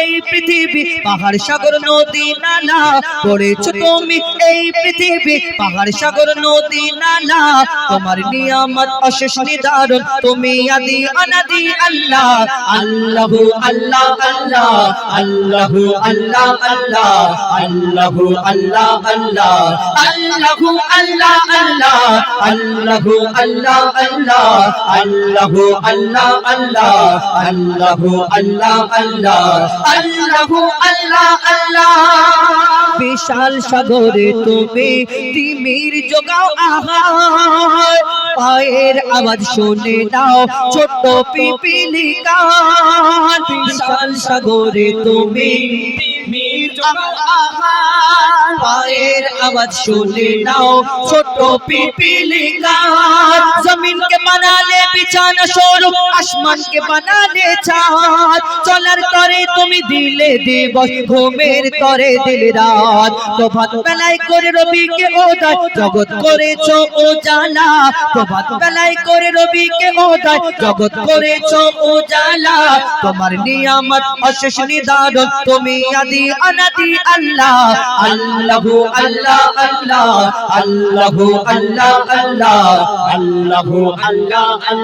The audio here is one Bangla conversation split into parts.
এই পৃথিবী, পাহাড়, সাগর, নদী, নালা। পড়েছ তুমি এই পৃথিবী, পাহাড়, সাগর, নদী, নালা। তোমার নিয়ামত অশেষ নিদারণ। তুমি আদি, অনাদি, আল্লাহ। আল্লাহ আল্লাহ আল্লাহ। আল্লাহ আল্লাহ আল্লাহ। আল্লাহ আল্লাহ আল্লাহ। আল্লাহ আল্লাহ আল্লাহ। আল্লাহ আল্লাহ আল্লাহ। আল্লাহ আল্লাহ আল্লাহ। আল্লাহু, আল্লাহ আল্লাহ। বিশাল সাগরে তুমি তিমির যোগাও আহার। পায়ের আওয়াজ শুনে নাও, ছোট্ট পিপিলিকার। বিশাল সাগরে তুমি তিমির পায়ের আওয়াজ শুনে নাও, ছোট্ট পিপিলিকার। জমিনকে বানালে বিছানা স্বরূপ আসমানকে বানালে চাঁদ। চলার তরে তুমি দিলে দিবস, ঘুমের তরে দিলে রাত। প্রভাত বেলায় করে রবিকে ওদায় জগৎ করেছ ও প্রভাত বেলায় করে রবিকে ওদায় জগৎ করেছ ও তোমার নিয়ামত, অশেষ নিদারণ, তুমি আদি অনাদি আল্লাহ। আল্লাহু আল্লাহ আল্লাহ, আল্লাহু আল্লাহ আল্লাহ, আল্লাহু আল্লাহ আল্লাহ।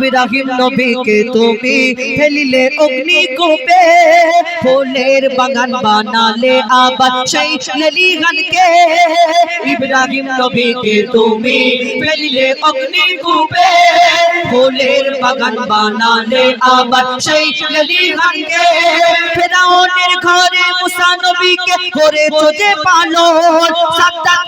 ইব্রাহিম নবীকে তুমি ফেলিলে অগ্নি কোপে, ফুলের বাগান বানালে আবার সেই লেলিহানকে ইব্রাহিম নবীকে তুমি ফেলিলে অগ্নি কোপে, ফুলের বাগান বানালে আবার সেই লেলিহানকে ফেরাউনের ঘরে মুসা নবীকে করেছ যে পালন সাদ্দাতকে বাঁচালে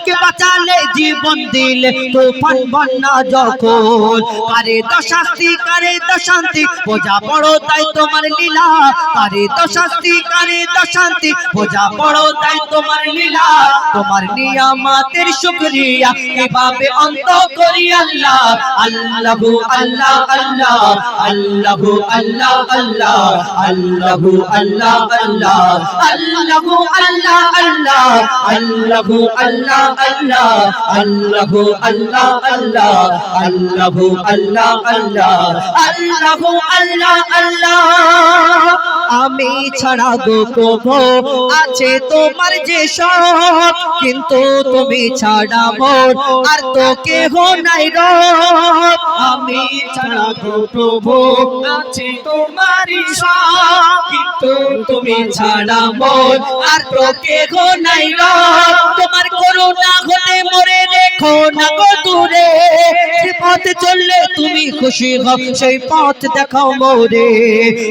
জীবন দিলে তুফান বন্যা যখন, কারে দশাস্তি, কারে দশান্তি বোঝা বড় তাই তোমার লীলা, কারে দশাস্তি, কারে দশান্তি বোঝা বড় তাই তোমার লীলা, তোমার নিয়ামাতের শুকরিয়া কীভাবে অন্ত করি আল্লাহ, আল্লাহু আল্লাহ আল্লাহ, আল্লাহু আল্লাহ আল্লাহ, আল্লাহু আল্লাহ আল্লাহ, আল্লাহু আল্লাহ আল্লাহ, আল্লাহু আল্লাহ আল্লাহ আল্লাহু আল্লাহ আল্লাহ, আল্লাহু আল্লাহ আল্লাহ আল্লাহু, আল্লাহ। আল্লাহ আমি ছাড়া গো প্রভু আছে তোমার যে সব, কিন্তু তুমি ছাড়া মোর আর তো কেহ নাই রব। আমি ছাড়া গো প্রভু আছে তোমারই সব, কিন্তু তুমি ছাড়া মোর আর তো কেহ নাই রব। তোমার তুমি খুশি হও, সেই পথ দেখাও মোরে।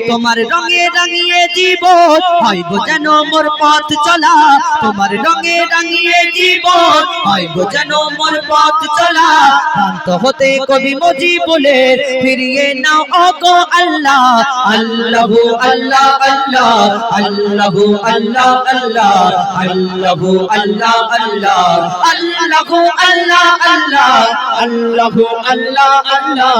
তোমার রঙে রাঙিয়ে জীবন হয় যেন মোর পথ চলা। তোমার রঙে রাঙিয়ে জীবন হয় যেন মোর পথ চলা। শান্ত হতে কবি মজি বলে ফিরিয়ে নাও ও গো আল্লাহ আল্লাহু, আল্লাহ আল্লাহ আল্লাহু, আল্লাহ আল্লাহ আল্লাহু, আল্লাহ আল্লাহ আল্লাহু, আল্লাহ আল্লাহ আল্লাহু, আল্লাহ।